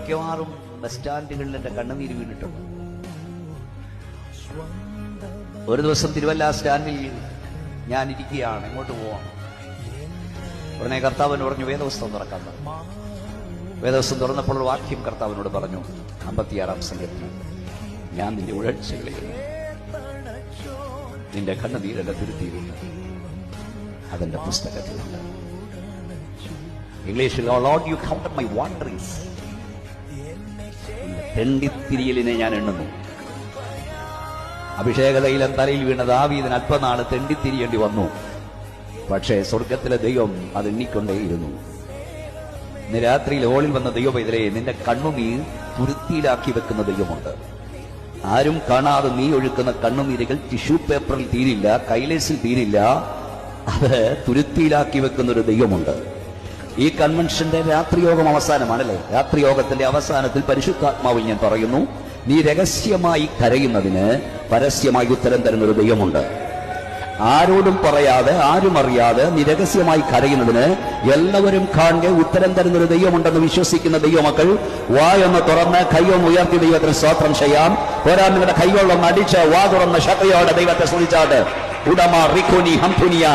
മിക്കവാറും ബസ് സ്റ്റാൻഡുകളിൽ എന്റെ കണ്ണുനീര് വീണിട്ടുണ്ട്. ഒരു ദിവസം തിരുവല്ല സ്റ്റാൻഡിൽ ഞാൻ ഇരിക്കുകയാണ് ഇങ്ങോട്ട് പോവാം ഉടനെ കർത്താവിന് പറഞ്ഞു വേദവസ്തം തുറക്കാൻ വേദവസ്തം തുറന്നപ്പോൾ വാക്യം കർത്താവിനോട് പറഞ്ഞു അമ്പത്തിയാറാം സംഘത്തിൽ ഞാൻ നിന്റെ ഉഴച്ചകളിൽ നിന്റെ കണ്ണുനീരല്ല തിരുത്തിയിരുന്നു. അതെന്റെ പുസ്തകത്തിലുണ്ട്. ഇംഗ്ലീഷിൽ Lord you counter my wanderings തെണ്ടിത്തിരിയലിനെ ഞാൻ എണ്ണുന്നു. അഭിഷേകതയിലും തലയിൽ വീണ ദാവീദിന് അല്പനാൾ തെണ്ടിത്തിരിയേണ്ടി വന്നു. പക്ഷേ സ്വർഗത്തിലെ ദൈവം അത് എണ്ണിക്കൊണ്ടേയിരുന്നു. ഇന്ന് രാത്രിയിൽ ഹോളിൽ വന്ന ദൈവം ഇതിലെ നിന്റെ കണ്ണുനീർ തുരുത്തിയിലാക്കി വെക്കുന്ന ദൈവമുണ്ട്. ആരും കാണാതെ നീ ഒഴുക്കുന്ന കണ്ണുനീരുകൾ ടിഷ്യൂ പേപ്പറിൽ തീരില്ല കൈലേസിൽ തീരില്ല. അത് തുരുത്തിയിലാക്കി വെക്കുന്ന ഒരു ദൈവമുണ്ട്. ഈ കൺവെൻഷന്റെ രാത്രിയോഗം അവസാനമാണല്ലേ? രാത്രിയോഗത്തിന്റെ അവസാനത്തിൽ പരിശുദ്ധാത്മാവിൽ ഞാൻ പറയുന്നു നീ രഹസ്യമായി കരയുന്നതിന് പരസ്യമായി ഉത്തരം തരുന്ന ഒരു ദൈവമുണ്ട്. ആരോടും പറയാതെ ആരും അറിയാതെ നീ രഹസ്യമായി കരയുന്നതിന് എല്ലാവരും കാണുക ഉത്തരം തരുന്ന ഒരു ദൈവമുണ്ടെന്ന് വിശ്വസിക്കുന്ന ദൈവമക്കൾ വായൊന്ന് തുറന്ന് കൈയൊന്ന് ഉയർത്തി ദൈവത്തിന് സ്വാത്രം ചെയ്യാം. പോരാ നിങ്ങളുടെ കൈകളൊന്ന് അടിച്ച് വാ തുറന്ന് ശക്തിയോടെ ദൈവത്തെ സ്തുതിച്ചാട്ട്. ഉടമ റിഖുനി ഹംഫുനിയ.